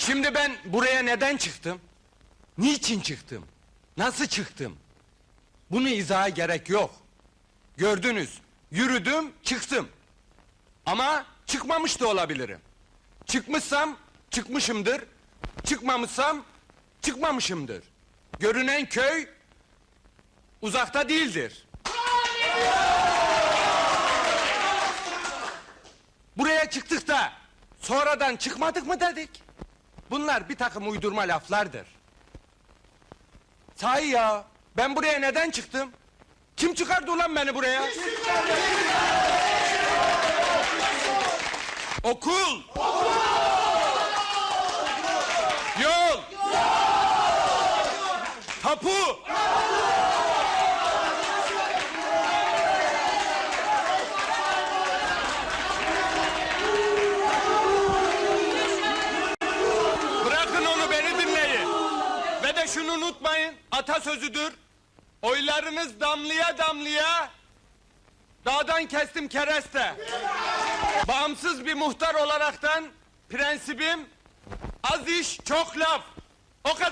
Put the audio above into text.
Şimdi ben buraya neden çıktım? Niçin çıktım? Nasıl çıktım? Bunu izaha gerek yok. Gördünüz, yürüdüm, çıktım. Ama çıkmamış da olabilirim. Çıkmışsam çıkmışımdır. Çıkmamışsam çıkmamışımdır. Görünen köy uzakta değildir. Buraya çıktık da sonradan çıkmadık mı dedik? Bunlar bir takım uydurma laflardır. Sahi ya ben buraya neden çıktım? Kim çıkardı ulan beni buraya? Okul. Yol. Tapu. Bırakın onu beni dinleyin. Ve de şunu unutmayın. Atasözüdür. Oylarınız damlaya damlaya dağdan kestim kereste. Bağımsız bir muhtar olaraktan prensibim az iş çok laf. O kadar.